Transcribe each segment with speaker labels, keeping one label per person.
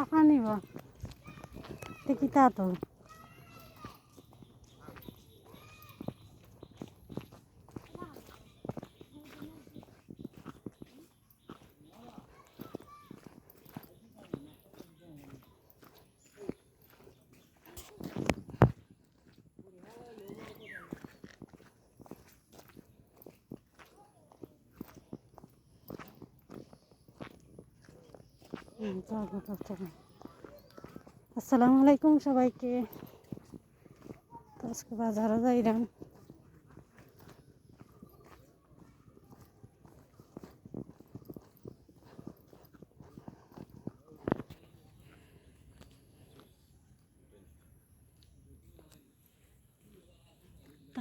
Speaker 1: কাকা নিব। তা তো। আসসালামু আলাইকুম সবাইকে। আজকে বাজারে যাইলাম।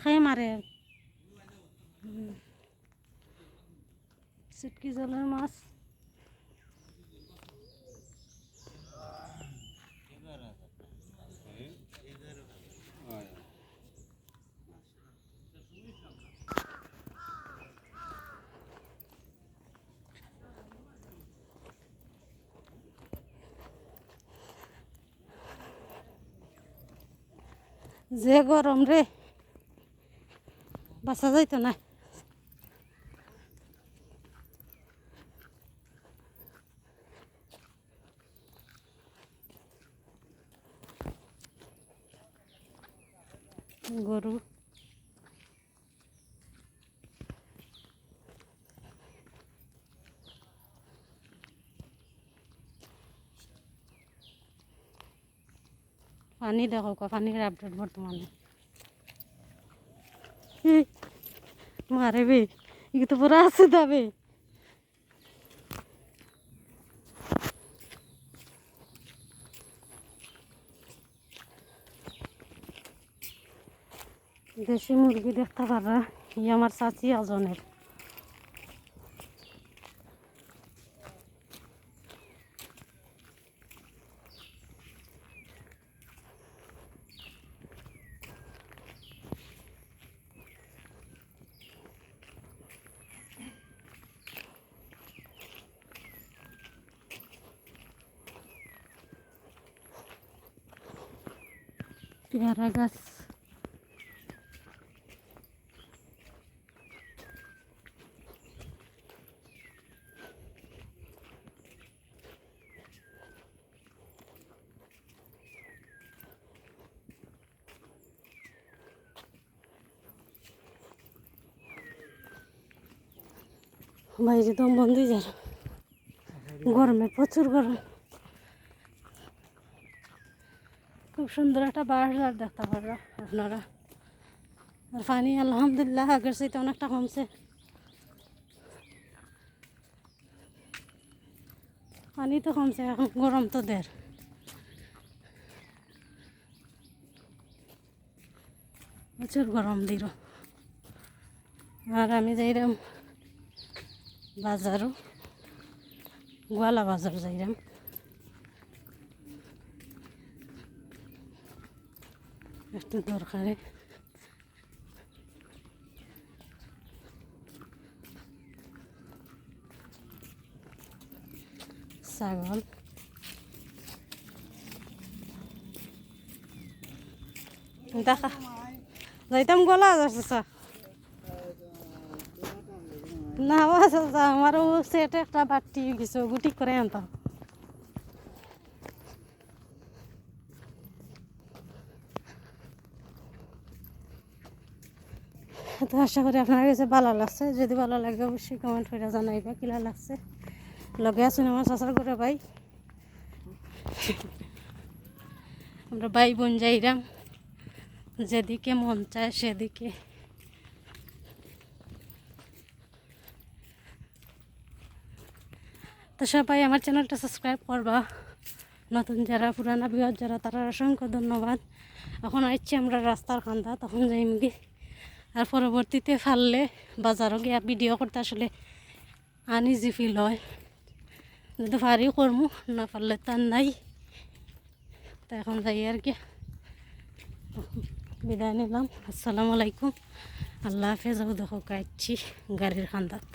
Speaker 1: খাই মারে। সিটকি জলের মাছ। যে গরম রে। বাসা যাইতো না। গরু। পানি দেখো পানির আপডেট বর্তমানে মারে বে তো পুরো আছে দাবে দেশি মুরগি দেখতে পারা ই আমার চাচি আজনের পেয়ারা গাছ। বাইরে দম বন্ধ হয়ে যায় গরমে প্রচুর গরম। খুব সুন্দর একটা বাজার দেখতে পারো আপনারা। আর পানি, আলহামদুলিল্লাহ, আগের চাইতে অনেকটা কমছে। পানি তো কমছে, এখন গরম তো দের। প্রচুর গরম দিল। আর আমি যাইরাম বাজারও, গোয়ালা বাজার যাইরাম। একটু দরকারে ছাগল দেখা যাইতাম গলা যাচ্ছে না চাচা আমারও সেট একটা বাটি কিছু গুটি করে আনতাম তো আশা করি আপনার কাছে ভালো লাগছে। যদি ভালো লাগে অবশ্যই কমেন্ট করে জানাইবা কিলা লাগছে। লগে আছেন আমার চাচার করে ভাই। আমরা ভাই বোন যাইরাম। যেদিকে মন চায় সেদিকে। তো সবাই আমার চ্যানেলটা সাবস্ক্রাইব করবা। নতুন যারা, পুরানা বিহার যারা, তারা অসংখ্য ধন্যবাদ। এখন আসছি আমরা রাস্তার কান্দা তখন যাইম কি আর পরবর্তীতে ফাললে বাজারও গিয়া ভিডিও করতে আসলে আনইজি ফিল হয়। যদি পারি করব না পারলে তার নাই। তা এখন যাই আর কি। বিদায় নিলাম। আসসালামু আলাইকুম। আল্লাহ হাফেজ দেখো কাটছি, গাড়ির খান্দাত।